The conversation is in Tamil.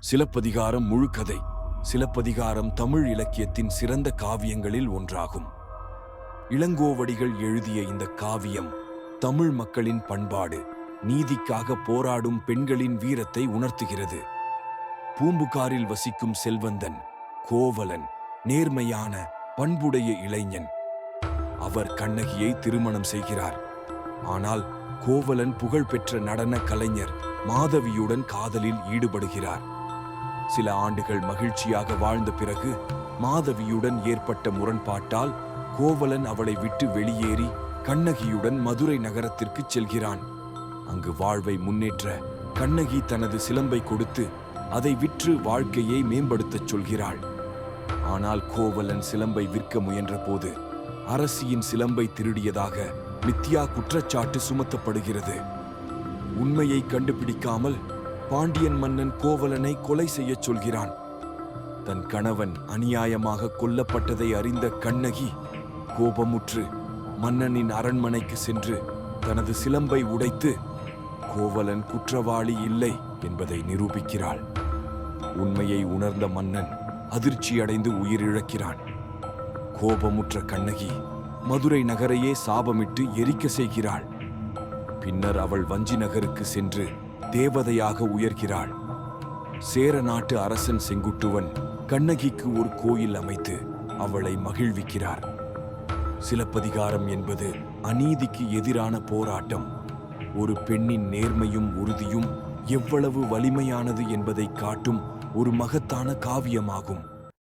சிலப்பதிகாரம் முழுக்கதை சிலப்பதிகாரம் தமிழ் இலக்கியத்தின் சிறந்த காவியங்களில் ஒன்றாகும். இளங்கோவடிகள் எழுதிய இந்த காவியம் தமிழ் மக்களின் பண்பாடு நீதிக்காக போராடும் பெண்களின் வீரத்தை உணர்த்துகிறது. பூம்புகாரில் வசிக்கும் செல்வந்தன் கோவலன் நேர்மையான பண்புடைய இளைஞன். அவர் கண்ணகியை திருமணம் செய்கிறார். ஆனால் கோவலன் புகழ்பெற்ற நடன கலைஞர் மாதவியுடன் காதலில் ஈடுபடுகிறார். சில ஆண்டுகள் மகிழ்ச்சியாக வாழ்ந்த பிறகு மாதவியுடன் ஏற்பட்ட முரண்பாட்டால் கோவலன் அவளை விட்டு வெளியேறி கண்ணகியுடன் மதுரை நகரத்திற்கு செல்கிறான். அங்கு வாழ்வை முன்னேற்ற கண்ணகி தனது சிலம்பை கொடுத்து அதை விற்று வாழ்க்கையை மேம்படுத்தச் சொல்கிறாள். ஆனால் கோவலன் சிலம்பை விற்க முயன்றபோது அரசியின் சிலம்பை திருடியதாக மித்யா குற்றச்சாட்டு சுமத்தப்படுகிறது. உண்மையை கண்டுபிடிக்காமல் பாண்டியன் மன்னன் கோவலனை கொலை செய்யச் சொல்கிறான். தன் கணவன் அநியாயமாக கொல்லப்பட்டதை அறிந்த கண்ணகி கோபமுற்று மன்னனின் அரண்மனைக்கு சென்று தனது சிலம்பை உடைத்து கோவலன் குற்றவாளி இல்லை என்பதை நிரூபிக்கிறாள். உண்மையை உணர்ந்த மன்னன் அதிர்ச்சியடைந்து உயிரிழக்கிறான். கோபமுற்ற கண்ணகி மதுரை நகரையே சாபமிட்டு எரிக்க செய்கிறாள். பின்னர் அவள் வஞ்சி நகருக்கு சென்று தேவதையாக உயர்கிறாள். சேர நாட்டு அரசன் செங்குட்டுவன் கண்ணகிக்கு ஒரு கோயில் அமைத்து அவளை மகிழ்விக்கிறார். சிலப்பதிகாரம் என்பது அநீதிக்கு எதிரான போராட்டம். ஒரு பெண்ணின் நேர்மையும் உறுதியும் எவ்வளவு வலிமையானது என்பதை காட்டும் ஒரு மகத்தான காவியமாகும்.